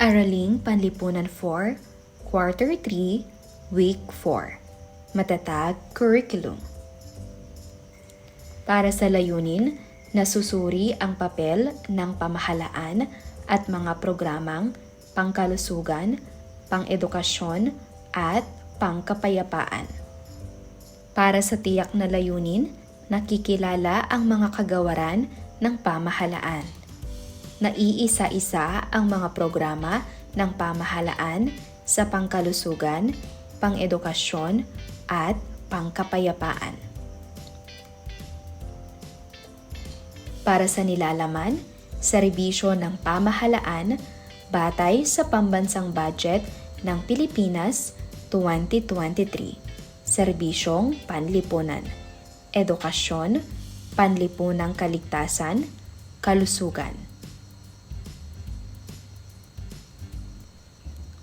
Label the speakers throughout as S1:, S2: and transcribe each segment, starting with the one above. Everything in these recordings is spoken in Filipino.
S1: Araling Panlipunan 4, Quarter 3, Week 4. Matatag Curriculum. Para sa layunin, nasusuri ang papel ng pamahalaan at mga programang pangkalusugan, pang-edukasyon at pangkapayapaan. Para sa tiyak na layunin, nakikilala ang mga kagawaran ng pamahalaan. Naiisa-isa ang mga programa ng pamahalaan sa pangkalusugan, pang-edukasyon at pangkapayapaan. Para sa nilalaman, serbisyo ng pamahalaan batay sa pambansang budget ng Pilipinas 2023. Serbisyong panlipunan, edukasyon, panlipunang kaligtasan, kalusugan.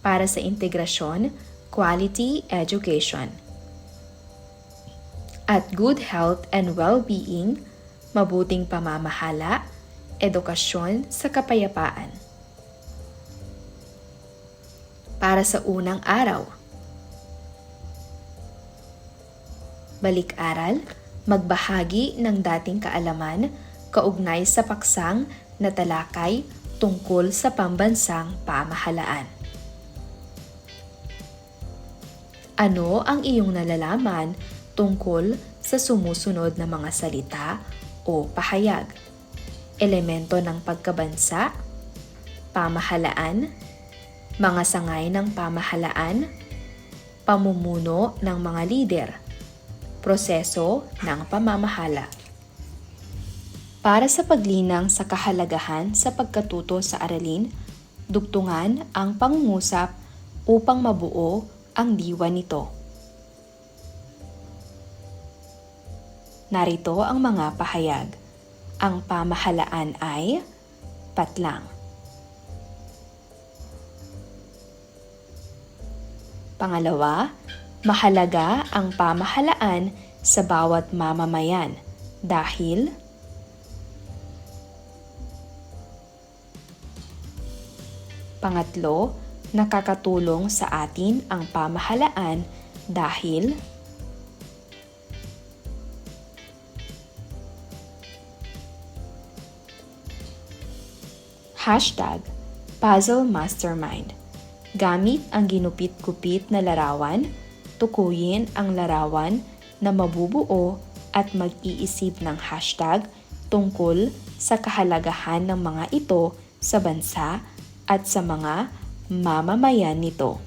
S1: Para sa integrasyon, quality education. At good health and well-being, mabuting pamamahala, edukasyon sa kapayapaan. Para sa unang araw, balik-aral, magbahagi ng dating kaalaman kaugnay sa paksang na talakay tungkol sa pambansang pamahalaan. Ano ang iyong nalalaman tungkol sa sumusunod na mga salita o pahayag? Elemento ng pagkabansa, pamahalaan, mga sangay ng pamahalaan, pamumuno ng mga lider, proseso ng pamamahala. Para sa paglinang sa kahalagahan sa pagkatuto sa aralin, dugtungan ang pangungusap upang mabuo ang diwa nito. Narito ang mga pahayag. Ang pamahalaan ay patlang. Pangalawa, mahalaga ang pamahalaan sa bawat mamamayan dahil Pangatlo, nakakatulong sa atin ang pamahalaan dahil Hashtag Puzzle Mastermind. Gamit ang ginupit-gupit na larawan, tukuyin ang larawan na mabubuo at mag-iisip ng hashtag tungkol sa kahalagahan ng mga ito sa bansa at sa mga mamamayan nito.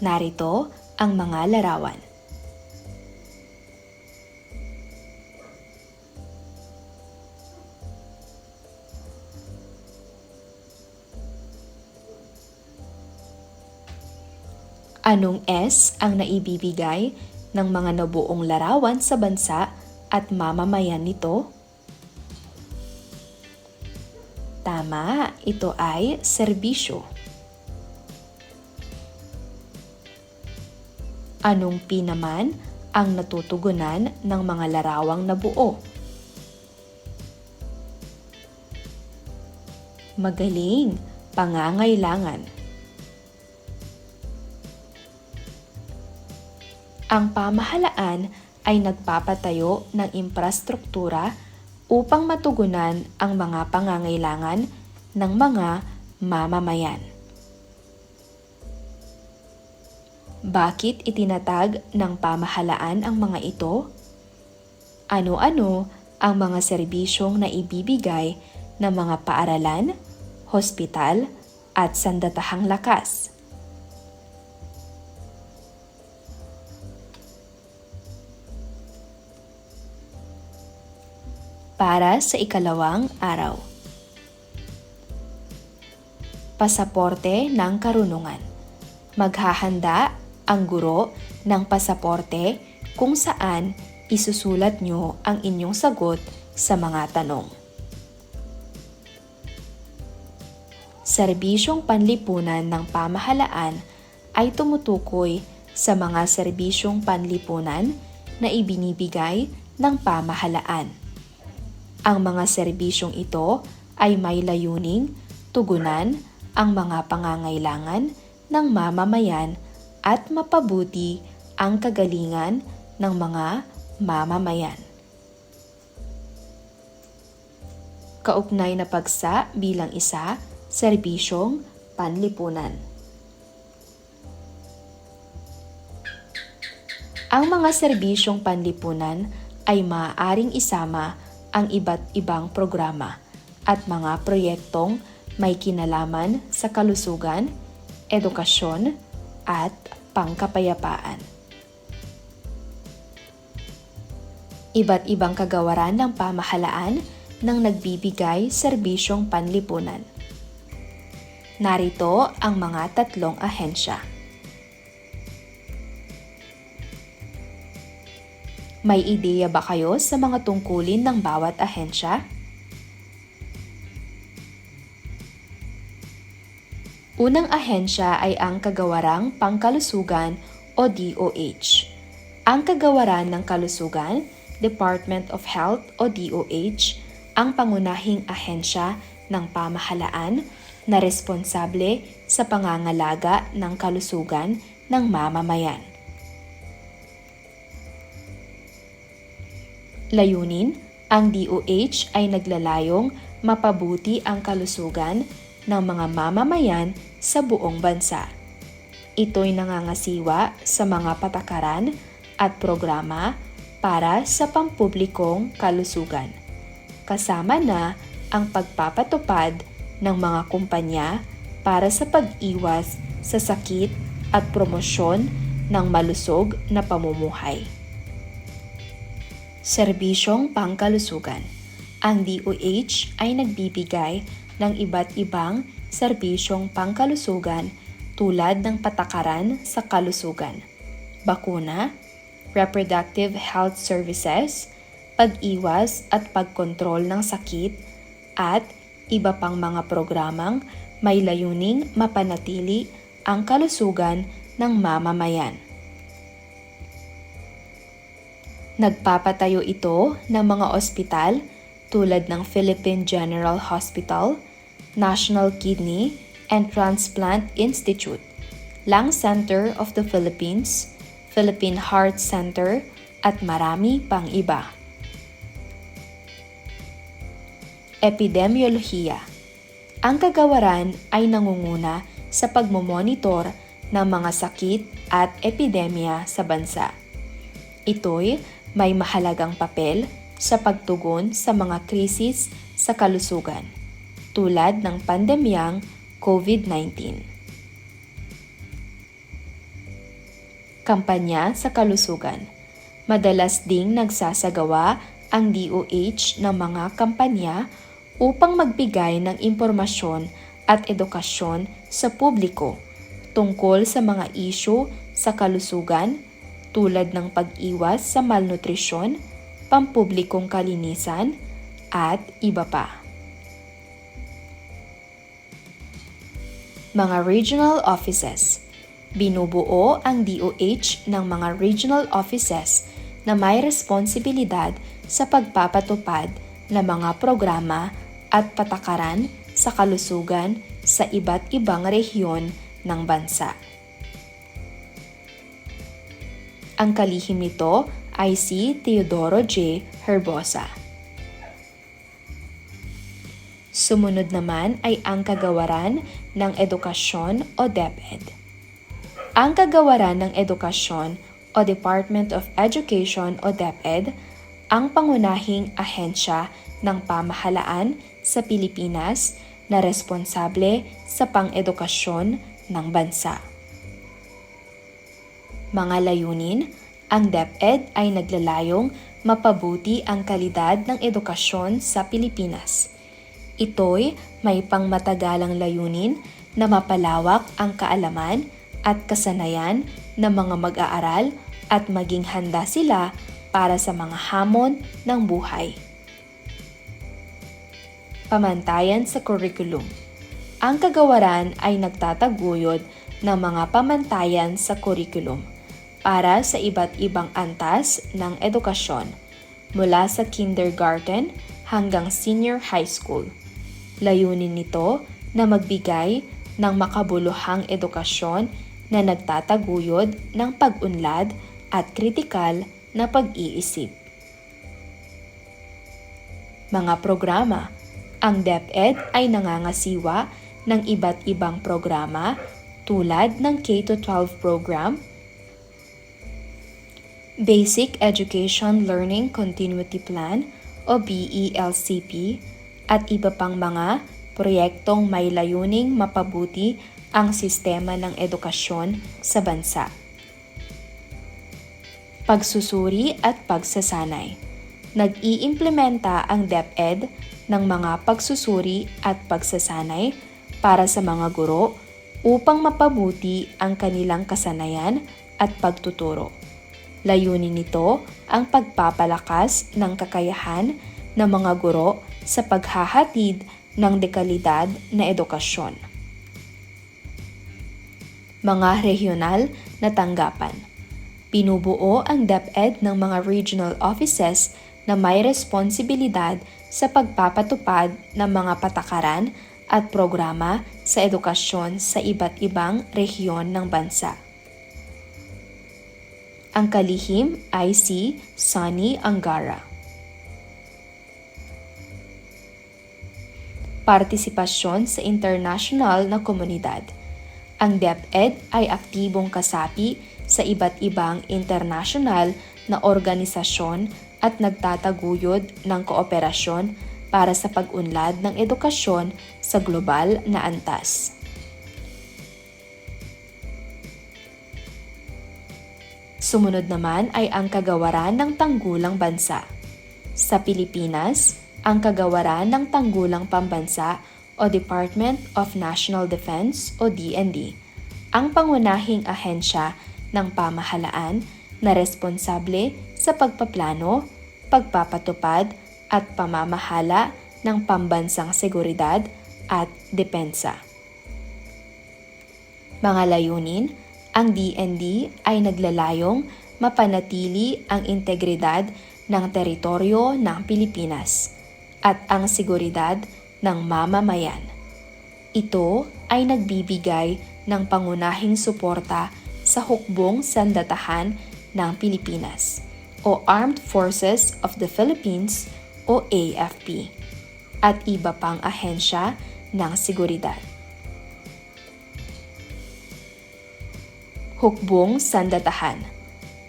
S1: Narito ang mga larawan. Anong S ang naibibigay ng mga nabuong larawan sa bansa at mamamayan nito? Tama, ito ay serbisyo. Anong P naman ang natutugunan ng mga larawang nabuo? Magaling, pangangailangan. Ang pamahalaan ay nagpapatayo ng infrastruktura upang matugunan ang mga pangangailangan ng mga mamamayan. Bakit itinatag ng pamahalaan ang mga ito? Ano-ano ang mga serbisyong na ibibigay ng mga paaralan, hospital, at sandatahang lakas? Para sa ikalawang araw. Pasaporte ng karunungan. Maghahanda ang guro ng pasaporte kung saan isusulat nyo ang inyong sagot sa mga tanong. Serbisyong panlipunan ng pamahalaan ay tumutukoy sa mga serbisyong panlipunan na ibinibigay ng pamahalaan. Ang mga serbisyong ito ay may layuning tugunan ang mga pangangailangan ng mamamayan at mapabuti ang kagalingan ng mga mamamayan. Kaugnay na pagsa bilang isa, serbisyong panlipunan. Ang mga serbisyong panlipunan ay maaaring isama ang iba't ibang programa at mga proyektong may kinalaman sa kalusugan, edukasyon, at pangkapayapaan. Iba't ibang kagawaran ng pamahalaan ng nagbibigay serbisyong panlipunan. Narito ang mga tatlong ahensya. May ideya ba kayo sa mga tungkulin ng bawat ahensya? Unang ahensya ay ang Kagawarang Pangkalusugan o DOH. Ang Kagawaran ng Kalusugan, Department of Health o DOH, ang pangunahing ahensya ng pamahalaan na responsable sa pangangalaga ng kalusugan ng mamamayan. Layunin, ang DOH ay naglalayong mapabuti ang kalusugan ng mga mamamayan sa buong bansa. Ito'y nangangasiwa sa mga patakaran at programa para sa pampublikong kalusugan. Kasama na ang pagpapatupad ng mga kumpanya para sa pag-iwas sa sakit at promosyon ng malusog na pamumuhay. Serbisyong Pangkalusugan Ang DOH ay nagbibigay ng iba't ibang serbisyong pangkalusugan tulad ng patakaran sa kalusugan, bakuna, reproductive health services, pag-iwas at pagkontrol ng sakit, at iba pang mga programang may layuning mapanatili ang kalusugan ng mamamayan. Nagpapatayo ito ng mga ospital tulad ng Philippine General Hospital, National Kidney and Transplant Institute, Lung Center of the Philippines, Philippine Heart Center, at marami pang iba. Epidemiolohiya Ang kagawaran ay nangunguna sa pagmomonitor ng mga sakit at epidemya sa bansa. Ito'y may mahalagang papel sa pagtugon sa mga krisis sa kalusugan tulad ng pandemyang COVID-19. Kampanya sa kalusugan Madalas ding nagsasagawa ang DOH ng mga kampanya upang magbigay ng impormasyon at edukasyon sa publiko tungkol sa mga isyu sa kalusugan tulad ng pag-iwas sa malnutrisyon, pampublikong kalinisan, at iba pa. Mga Regional Offices Binubuo ang DOH ng mga regional offices na may responsibilidad sa pagpapatupad ng mga programa at patakaran sa kalusugan sa iba't ibang rehiyon ng bansa. Ang kalihim nito ay si Teodoro J. Herbosa. Sumunod naman ay ang kagawaran ng edukasyon o DepEd. Ang kagawaran ng edukasyon o Department of Education o DepEd ang pangunahing ahensya ng pamahalaan sa Pilipinas na responsable sa pang-edukasyon ng bansa. Mga layunin, ang DepEd ay naglalayong mapabuti ang kalidad ng edukasyon sa Pilipinas – Ito'y may pangmatagalang layunin na mapalawak ang kaalaman at kasanayan ng mga mag-aaral at maging handa sila para sa mga hamon ng buhay. Pamantayan sa curriculum. Ang kagawaran ay nagtataguyod ng mga pamantayan sa curriculum para sa iba't ibang antas ng edukasyon mula sa kindergarten hanggang senior high school. Layunin nito na magbigay ng makabuluhang edukasyon na nagtataguyod ng pag-unlad at kritikal na pag-iisip. Mga programa Ang DepEd ay nangangasiwa ng iba't ibang programa tulad ng K-12 program, Basic Education Learning Continuity Plan o BELCP at iba pang mga proyektong may layuning mapabuti ang sistema ng edukasyon sa bansa. Pagsusuri at pagsasanay. Nag-iimplementa ang DepEd ng mga pagsusuri at pagsasanay para sa mga guro upang mapabuti ang kanilang kasanayan at pagtuturo. Layunin nito ang pagpapalakas ng kakayahan ng mga guro sa paghahatid ng dekalidad na edukasyon. Mga regional na tanggapan Pinubuo ang DepEd ng mga regional offices na may responsibilidad sa pagpapatupad ng mga patakaran at programa sa edukasyon sa iba't ibang rehiyon ng bansa. Ang kalihim ay si Sunny Angara. Partisipasyon sa international na komunidad. Ang DepEd ay aktibong kasapi sa iba't ibang international na organisasyon at nagtataguyod ng kooperasyon para sa pag-unlad ng edukasyon sa global na antas. Sumunod naman ay ang kagawaran ng tanggulang bansa. Sa Pilipinas, ang kagawaran ng tanggulang pambansa o Department of National Defense o DND, ang pangunahing ahensya ng pamahalaan na responsable sa pagpaplano, pagpapatupad at pamamahala ng pambansang seguridad at depensa. Mga layunin, ang DND ay naglalayong mapanatili ang integridad ng teritoryo ng Pilipinas at ang seguridad ng mamamayan. Ito ay nagbibigay ng pangunahing suporta sa hukbong sandatahan ng Pilipinas o Armed Forces of the Philippines o AFP at iba pang ahensya ng seguridad. Hukbong Sandatahan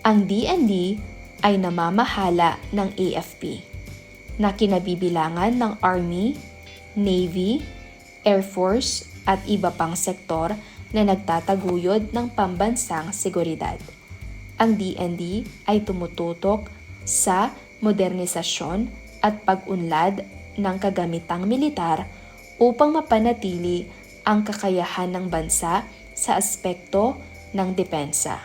S1: Ang DND ay namamahala ng AFP na kinabibilangan ng Army, Navy, Air Force at iba pang sektor na nagtataguyod ng pambansang seguridad. Ang DND ay tumututok sa modernisasyon at pag-unlad ng kagamitang militar upang mapanatili ang kakayahan ng bansa sa aspekto ng depensa.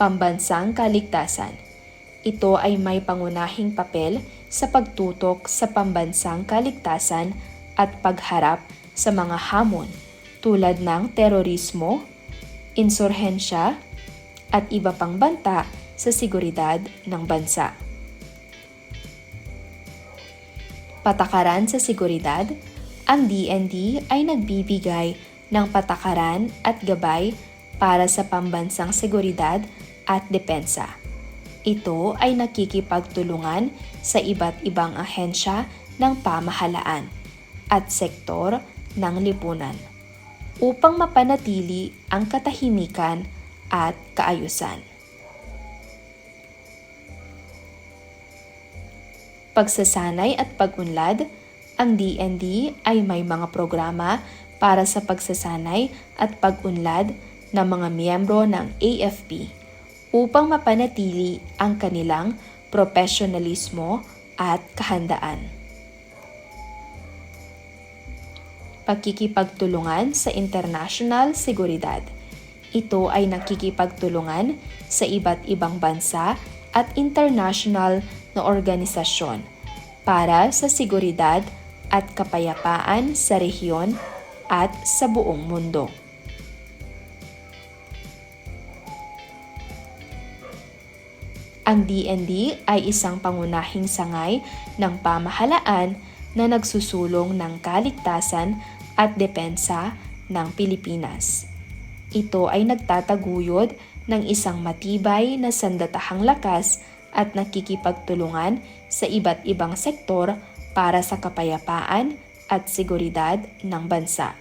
S1: Pambansang Kaligtasan Ito ay may pangunahing papel sa pagtutok sa pambansang kaligtasan at pagharap sa mga hamon tulad ng terorismo, insurhensya, at iba pang banta sa seguridad ng bansa. Patakaran sa seguridad ang DND ay nagbibigay ng patakaran at gabay para sa pambansang seguridad at depensa. Ito ay nakikipagtulungan sa iba't ibang ahensya ng pamahalaan at sektor ng lipunan upang mapanatili ang katahimikan at kaayusan. Pagsasanay at pagunlad ang DND ay may mga programa para sa pagsasanay at pag-unlad ng mga miyembro ng AFP upang mapanatili ang kanilang profesionalismo at kahandaan. Pagkikipagtulungan sa international seguridad. Ito ay nakikipagtulungan sa iba't ibang bansa at international na organisasyon para sa seguridad at kapayapaan sa rehiyon at sa buong mundo. Ang DND ay isang pangunahing sangay ng pamahalaan na nagsusulong ng kaligtasan at depensa ng Pilipinas. Ito ay nagtataguyod ng isang matibay na sandatahang lakas at nakikipagtulungan sa iba't ibang sektor para sa kapayapaan at seguridad ng bansa.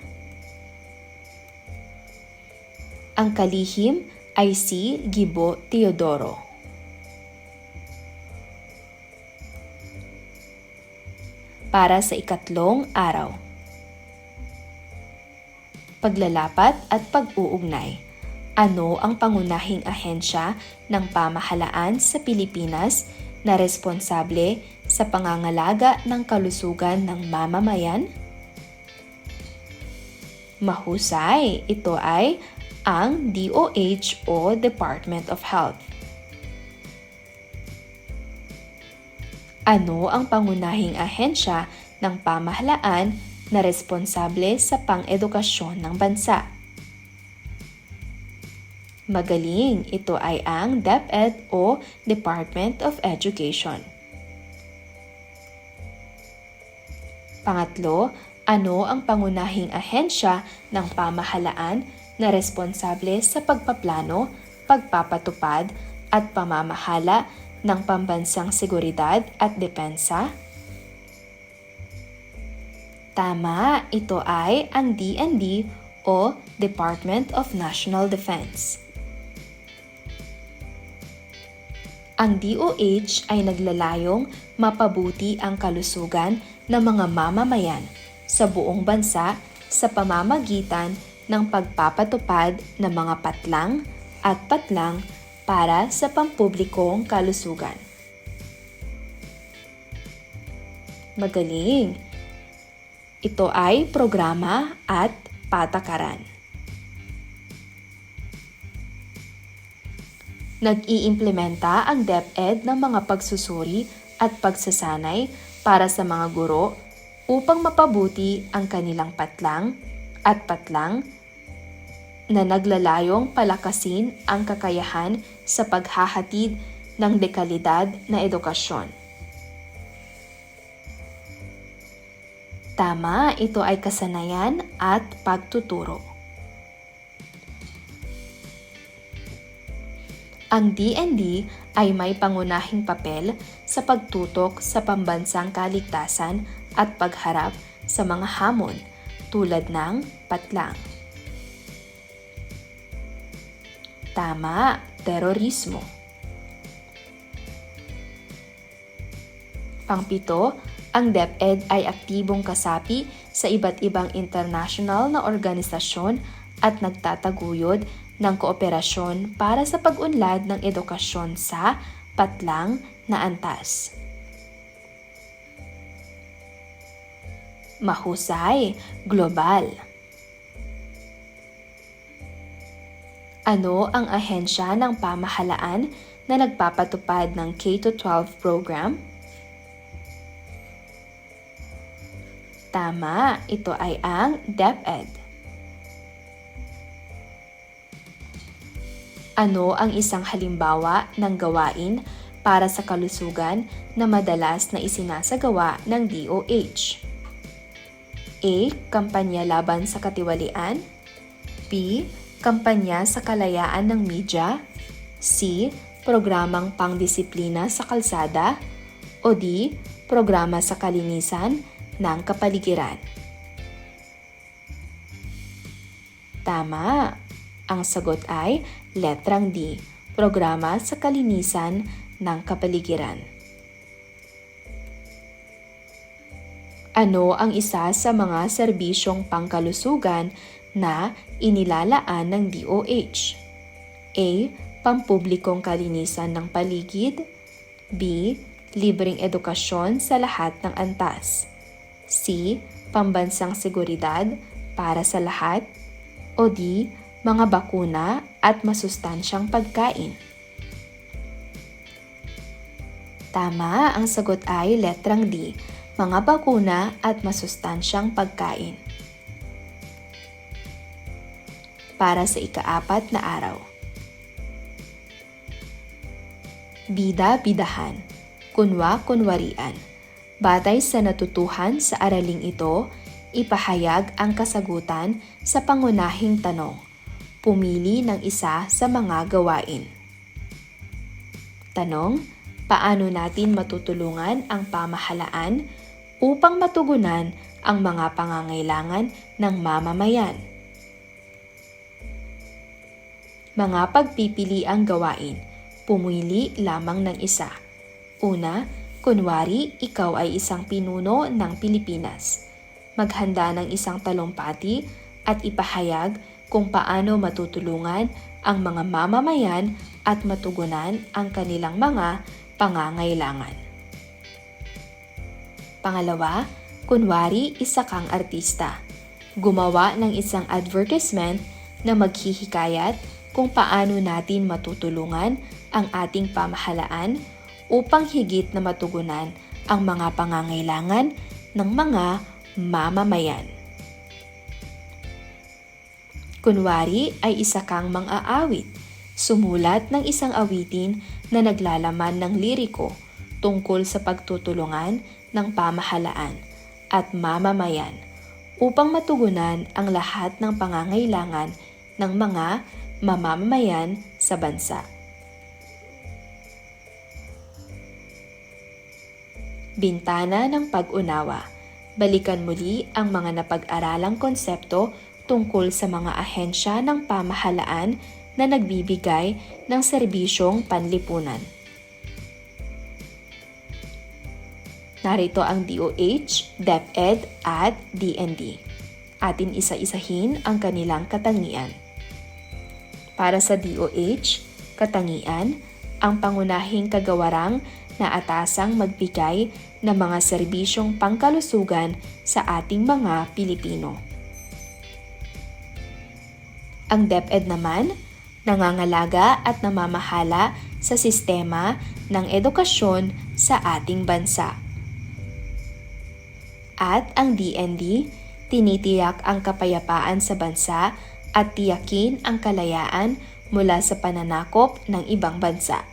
S1: Ang kalihim ay si Gibo Teodoro. Para sa ikatlong araw. Paglalapat at pag-uugnay. Ano ang pangunahing ahensya ng pamahalaan sa Pilipinas na responsable sa pangangalaga ng kalusugan ng mamamayan? Mahusay, ito ay ang DOH o Department of Health. Ano ang pangunahing ahensya ng pamahalaan na responsable sa pang-edukasyon ng bansa? Magaling, ito ay ang DepEd o Department of Education. Pangatlo, ano ang pangunahing ahensya ng pamahalaan na responsable sa pagpaplano, pagpapatupad at pamamahala ng pambansang seguridad at depensa? Tama, ito ay ang DND o Department of National Defense. Ang DOH ay naglalayong mapabuti ang kalusugan ng mga mamamayan sa buong bansa sa pamamagitan ng pagpapatupad ng mga patlang at patlang para sa pampublikong kalusugan. Magaling! Ito ay programa at patakaran. Nag-iimplementa ang DepEd ng mga pagsusuri at pagsasanay para sa mga guro upang mapabuti ang kanilang patlang at patlang na naglalayong palakasin ang kakayahan sa paghahatid ng dekalidad na edukasyon. Tama, ito ay kasanayan at pagtuturo. Ang DND ay may pangunahing papel sa pagtutok sa pambansang kaligtasan at pagharap sa mga hamon tulad ng patlang. Tama, terorismo. Pangpito, ang DepEd ay aktibong kasapi sa iba't ibang international na organisasyon at nagtataguyod ng kooperasyon para sa pag-unlad ng edukasyon sa patlang na antas. Mahusay, global. Ano ang ahensya ng pamahalaan na nagpapatupad ng K-12 program? Tama, ito ay ang DepEd. Ano ang isang halimbawa ng gawain para sa kalusugan na madalas na isinasagawa ng DOH? A. Kampanya laban sa katiwalian B. Kampanya sa kalayaan ng media C. Programang pangdisiplina sa kalsada o D. Programa sa kalinisan ng kapaligiran. Tama! Ang sagot ay letrang D, programa sa kalinisan ng kapaligiran. Ano ang isa sa mga serbisyong pangkalusugan na inilalaan ng DOH? A. Pampublikong kalinisan ng paligid B. Libreng edukasyon sa lahat ng antas C. Pambansang seguridad para sa lahat o D mga bakuna at masustansyang pagkain. Tama, ang sagot ay letrang D, mga bakuna at masustansyang pagkain. Para sa ikaapat na araw. bida-bidahan, kunwa-kunwarian. Batay sa natutuhan sa araling ito, ipahayag ang kasagutan sa pangunahing tanong. Pumili ng isa sa mga gawain. Tanong, paano natin matutulungan ang pamahalaan upang matugunan ang mga pangangailangan ng mamamayan? Mga pagpipili ang gawain. Pumili lamang ng isa. Una, kunwari ikaw ay isang pinuno ng Pilipinas. Maghanda ng isang talumpati at ipahayag kung paano matutulungan ang mga mamamayan at matugunan ang kanilang mga pangangailangan. Pangalawa, kunwari isa kang artista. Gumawa ng isang advertisement na maghihikayat kung paano natin matutulungan ang ating pamahalaan upang higit na matugunan ang mga pangangailangan ng mga mamamayan. Kunwari ay isa kang mang-aawit, sumulat ng isang awitin na naglalaman ng liriko tungkol sa pagtutulungan ng pamahalaan at mamamayan upang matugunan ang lahat ng pangangailangan ng mga mamamayan sa bansa. Bintana ng Pag-unawa Balikan muli ang mga napag-aralang konsepto tungkol sa mga ahensya ng pamahalaan na nagbibigay ng serbisyong panlipunan. Narito ang DOH, DepEd at DND. Atin isa-isahin ang kanilang katangian. Para sa DOH, katangian, ang pangunahing kagawarang na atasang magbigay ng mga serbisyong pangkalusugan sa ating mga Pilipino. Ang DepEd naman, nangangalaga at namamahala sa sistema ng edukasyon sa ating bansa. At ang DND, tinitiyak ang kapayapaan sa bansa at tiyakin ang kalayaan mula sa pananakop ng ibang bansa.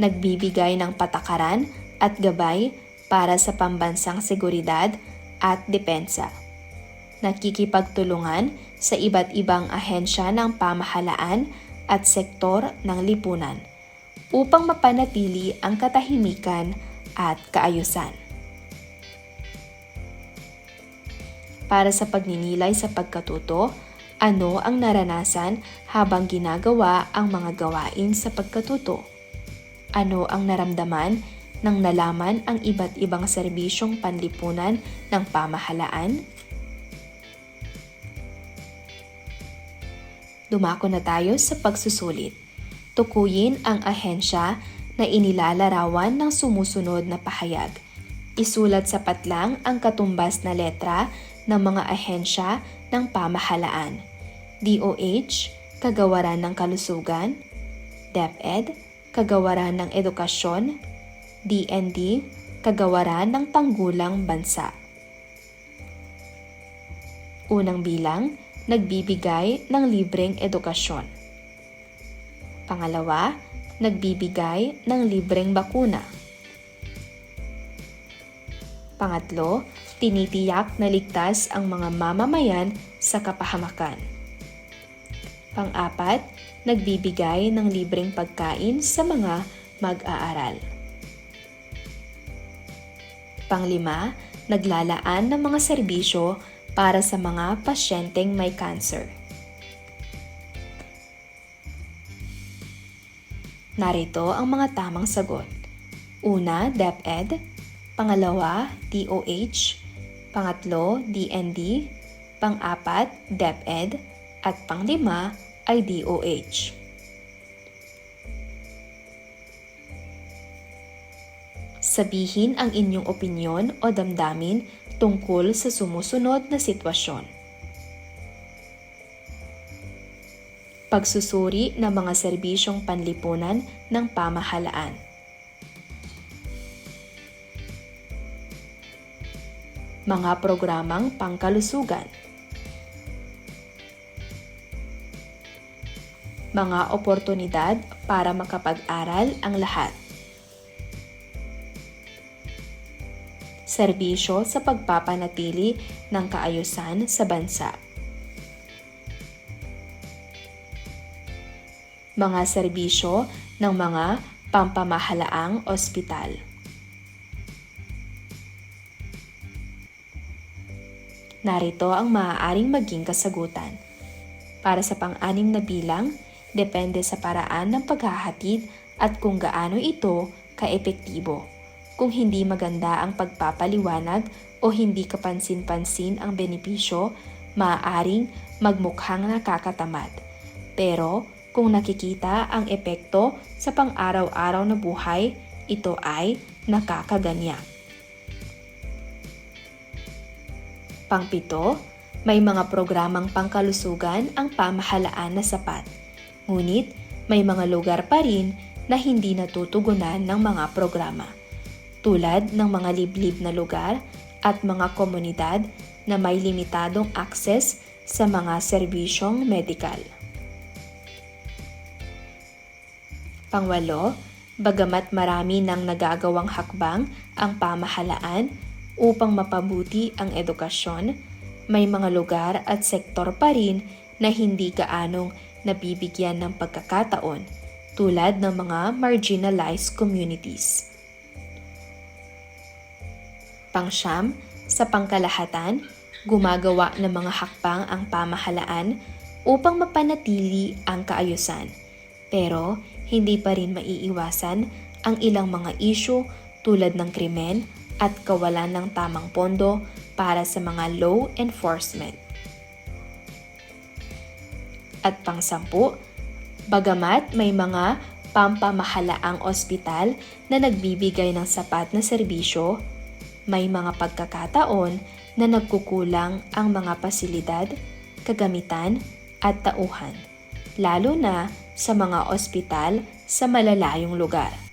S1: Nagbibigay ng patakaran at gabay para sa pambansang seguridad at depensa. Nakikipagtulungan sa iba't ibang ahensya ng pamahalaan at sektor ng lipunan upang mapanatili ang katahimikan at kaayusan. Para sa pagninilay sa pagkatuto, ano ang naranasan habang ginagawa ang mga gawain sa pagkatuto? Ano ang naramdaman nang nalaman ang iba't ibang serbisyong panlipunan ng pamahalaan? Dumako na tayo sa pagsusulit. Tukuyin ang ahensya na inilalarawan ng sumusunod na pahayag. Isulat sa patlang ang katumbas na letra ng mga ahensya ng pamahalaan DOH, Kagawaran ng Kalusugan, DepEd, Kagawaran ng Edukasyon, DND, Kagawaran ng Tanggulang Bansa. Unang bilang, nagbibigay ng libreng edukasyon. Pangalawa, nagbibigay ng libreng bakuna. Pangatlo, tinitiyak na ligtas ang mga mamamayan sa kapahamakan. Pang-apat, nagbibigay ng libreng pagkain sa mga mag-aaral. Panglima, naglalaan ng mga serbisyo para sa mga pasyenteng may cancer. Narito ang mga tamang sagot. Una, DepEd. Pangalawa, DOH. Pangatlo, DND. Pang-apat, DepEd. At panglima, ay DOH. Sabihin ang inyong opinyon o damdamin tungkol sa sumusunod na sitwasyon. Pagsusuri ng mga serbisyong panlipunan ng pamahalaan. Mga programang pangkalusugan. mga oportunidad para makapag-aral ang lahat. Serbisyo sa pagpapanatili ng kaayusan sa bansa. Mga serbisyo ng mga pampamahalaang ospital. Narito ang maaaring maging kasagutan. Para sa pang-anim na bilang, depende sa paraan ng paghahatid at kung gaano ito kaepektibo. Kung hindi maganda ang pagpapaliwanag o hindi kapansin-pansin ang benepisyo, maaaring magmukhang nakakatamad. Pero kung nakikita ang epekto sa pang-araw-araw na buhay, ito ay nakakaganya. Pangpito, may mga programang pangkalusugan ang pamahalaan na sapat. Ngunit may mga lugar pa rin na hindi natutugunan ng mga programa. Tulad ng mga liblib na lugar at mga komunidad na may limitadong akses sa mga serbisyong medikal. Pangwalo, bagamat marami ng nagagawang hakbang ang pamahalaan upang mapabuti ang edukasyon, may mga lugar at sektor pa rin na hindi gaanong nabibigyan ng pagkakataon tulad ng mga marginalized communities. Pangsyam, sa pangkalahatan, gumagawa ng mga hakbang ang pamahalaan upang mapanatili ang kaayusan. Pero hindi pa rin maiiwasan ang ilang mga isyu tulad ng krimen at kawalan ng tamang pondo para sa mga law enforcement. At pangsampu, bagamat may mga pampamahalaang ospital na nagbibigay ng sapat na serbisyo, may mga pagkakataon na nagkukulang ang mga pasilidad, kagamitan at tauhan, lalo na sa mga ospital sa malalayong lugar.